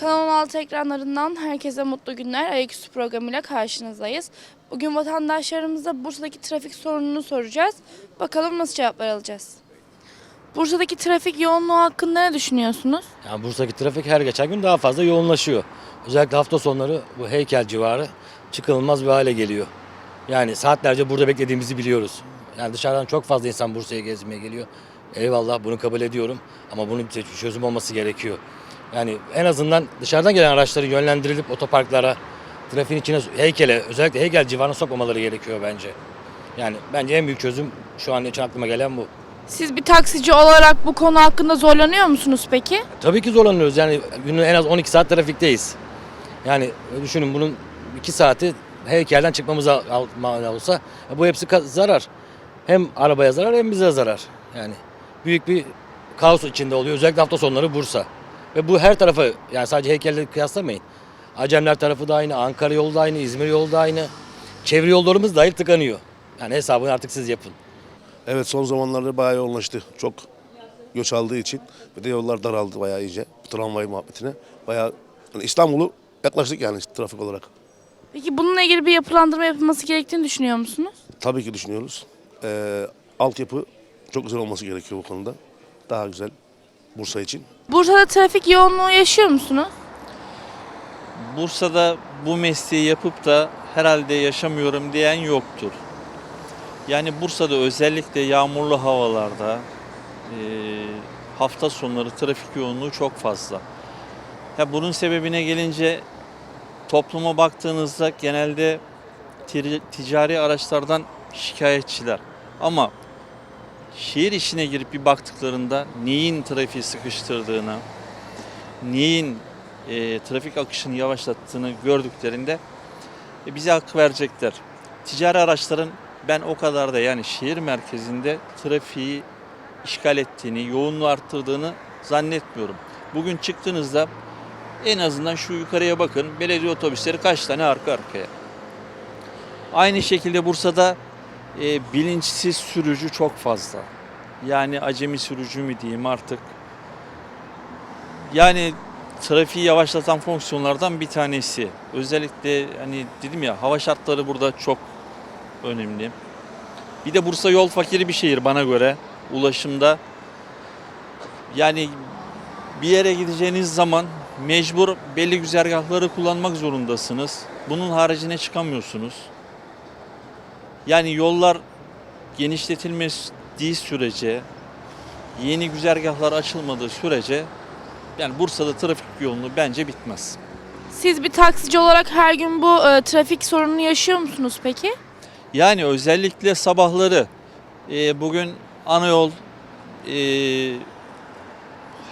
Kanal 16 ekranlarından herkese mutlu günler. Ayaküstü programıyla karşınızdayız. Bugün vatandaşlarımıza Bursa'daki trafik sorununu soracağız. Bakalım nasıl cevaplar alacağız. Bursa'daki trafik yoğunluğu hakkında ne düşünüyorsunuz? Yani Bursa'daki trafik her geçen gün daha fazla yoğunlaşıyor. Özellikle hafta sonları bu heykel civarı çıkılmaz bir hale geliyor. Yani saatlerce burada beklediğimizi biliyoruz. Yani dışarıdan çok fazla insan Bursa'ya gezmeye geliyor. Eyvallah bunu kabul ediyorum ama bunun bir çözüm olması gerekiyor. Yani en azından dışarıdan gelen araçların yönlendirilip otoparklara, trafiğin içine, heykele, özellikle heykel civarına sokmamaları gerekiyor bence. Yani bence en büyük çözüm şu an için aklıma gelen bu. Siz bir taksici olarak bu konu hakkında zorlanıyor musunuz peki? Tabii ki zorlanıyoruz. Yani günün en az 12 saat trafikteyiz. Yani düşünün bunun 2 saati heykelden mal olsa e, bu hepsi zarar. Hem arabaya zarar hem bize zarar. Yani büyük bir kaos içinde oluyor. Özellikle hafta sonları Bursa. Ve bu her tarafı yani sadece heykelle kıyaslamayın. Acemler tarafı da aynı, Ankara yolu da aynı, İzmir yolu da aynı. Çevre yollarımız dahil tıkanıyor. Yani hesabını artık siz yapın. Evet son zamanlarda bayağı yoğunlaştı. Çok göç aldığı için. Bir de yollar daraldı bayağı iyice. Bu tramvay muhabbetine. Bayağı yani İstanbul'u yaklaştık yani trafik olarak. Peki bununla ilgili bir yapılandırma yapılması gerektiğini düşünüyor musunuz? Tabii ki düşünüyoruz. Ee, altyapı çok güzel olması gerekiyor bu konuda. Daha güzel Bursa için. Bursa'da trafik yoğunluğu yaşıyor musunuz? Bursa'da bu mesleği yapıp da herhalde yaşamıyorum diyen yoktur. Yani Bursa'da özellikle yağmurlu havalarda eee, hafta sonları trafik yoğunluğu çok fazla. Ya bunun sebebine gelince topluma baktığınızda genelde ticari araçlardan şikayetçiler. Ama şehir içine girip bir baktıklarında neyin trafiği sıkıştırdığını, neyin e, trafik akışını yavaşlattığını gördüklerinde e, bize hak verecekler. Ticari araçların ben o kadar da yani şehir merkezinde trafiği işgal ettiğini, yoğunluğu arttırdığını zannetmiyorum. Bugün çıktığınızda en azından şu yukarıya bakın. Belediye otobüsleri kaç tane arka arkaya. Aynı şekilde Bursa'da e, bilinçsiz sürücü çok fazla. Yani acemi sürücü mü diyeyim artık. Yani trafiği yavaşlatan fonksiyonlardan bir tanesi. Özellikle hani dedim ya hava şartları burada çok önemli. Bir de Bursa yol fakiri bir şehir bana göre ulaşımda. Yani bir yere gideceğiniz zaman mecbur belli güzergahları kullanmak zorundasınız. Bunun haricine çıkamıyorsunuz. Yani yollar genişletilmediği sürece, yeni güzergahlar açılmadığı sürece yani Bursa'da trafik yoğunluğu bence bitmez. Siz bir taksici olarak her gün bu e, trafik sorununu yaşıyor musunuz peki? Yani özellikle sabahları e, bugün ana yol e,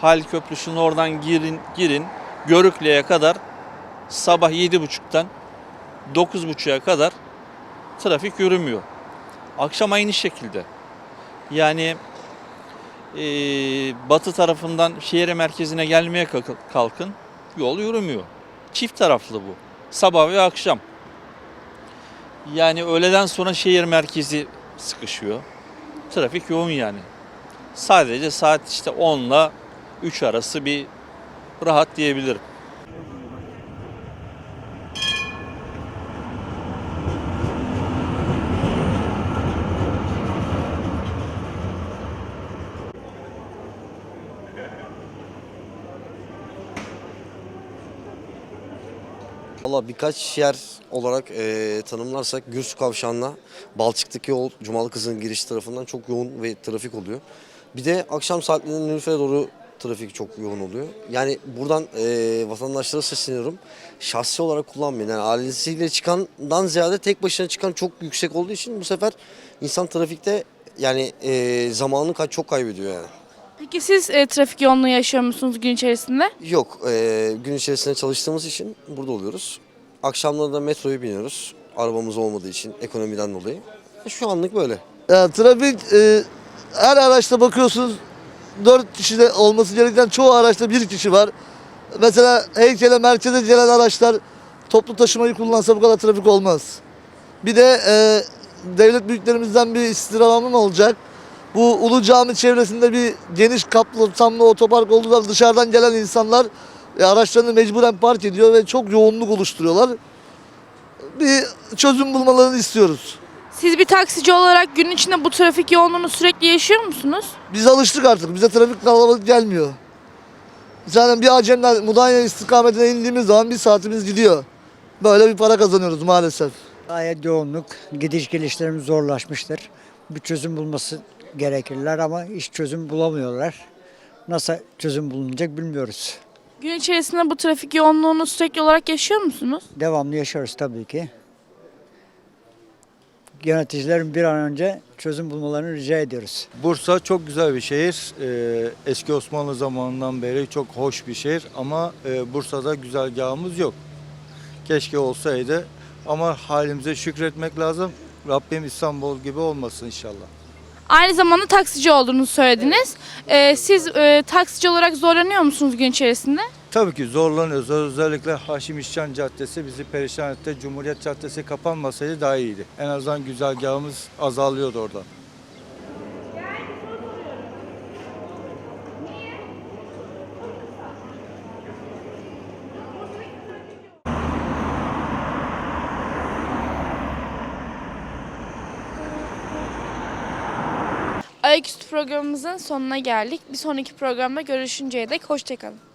Hal Köprüsü'nün oradan girin girin Görükle'ye kadar sabah 7.30'dan 9.30'a kadar trafik yürümüyor. Akşam aynı şekilde. Yani e, batı tarafından şehir merkezine gelmeye kalk- kalkın yol yürümüyor. Çift taraflı bu. Sabah ve akşam. Yani öğleden sonra şehir merkezi sıkışıyor. Trafik yoğun yani. Sadece saat işte 10 ile 3 arası bir rahat diyebilirim. Valla birkaç yer olarak eee, tanımlarsak Gürsu Kavşağı'na Balçık'taki yol Cumalı Kızı'nın giriş tarafından çok yoğun ve trafik oluyor. Bir de akşam saatlerinde Nülüfer'e doğru trafik çok yoğun oluyor. Yani buradan eee, vatandaşlara sesleniyorum. Şahsi olarak kullanmayın. Yani ailesiyle çıkandan ziyade tek başına çıkan çok yüksek olduğu için bu sefer insan trafikte yani eee zamanını çok kaybediyor yani. Peki siz e, trafik yoğunluğu yaşıyor musunuz gün içerisinde? Yok, eee, gün içerisinde çalıştığımız için burada oluyoruz. Akşamları da metroya biniyoruz. Arabamız olmadığı için ekonomiden dolayı. E, Şu anlık böyle. Yani trafik e, her araçta bakıyorsunuz 4 kişi de olması gereken çoğu araçta bir kişi var. Mesela heykele merkeze gelen araçlar toplu taşımayı kullansa bu kadar trafik olmaz. Bir de e, devlet büyüklerimizden bir istirhamım olacak. Bu Ulu Cami çevresinde bir geniş kapsamlı otopark olduğu zaman dışarıdan gelen insanlar E, araçlarını mecburen park ediyor ve çok yoğunluk oluşturuyorlar. Bir çözüm bulmalarını istiyoruz. Siz bir taksici olarak gün içinde bu trafik yoğunluğunu sürekli yaşıyor musunuz? Biz alıştık artık. Bize trafik kalabalık gelmiyor. Zaten bir Acem'den Mudanya istikametine indiğimiz zaman bir saatimiz gidiyor. Böyle bir para kazanıyoruz maalesef. Gayet yoğunluk, gidiş gelişlerimiz zorlaşmıştır. Bir çözüm bulması gerekirler ama hiç çözüm bulamıyorlar. Nasıl çözüm bulunacak bilmiyoruz. Gün içerisinde bu trafik yoğunluğunu sürekli olarak yaşıyor musunuz? Devamlı yaşarız tabii ki. Yöneticilerin bir an önce çözüm bulmalarını rica ediyoruz. Bursa çok güzel bir şehir. Ee, eski Osmanlı zamanından beri çok hoş bir şehir ama e, Bursa'da güzergahımız yok. Keşke olsaydı ama halimize şükretmek lazım. Rabbim İstanbul gibi olmasın inşallah. Aynı zamanda taksici olduğunuzu söylediniz. Ee, siz e, taksici olarak zorlanıyor musunuz gün içerisinde? Tabii ki zorlanıyoruz. Özellikle Haşim İşcan Caddesi bizi perişan etti. Cumhuriyet Caddesi kapanmasaydı daha iyiydi. En azından güzergahımız azalıyordu orada. Ayaküstü programımızın sonuna geldik. Bir sonraki programda görüşünceye dek hoşçakalın.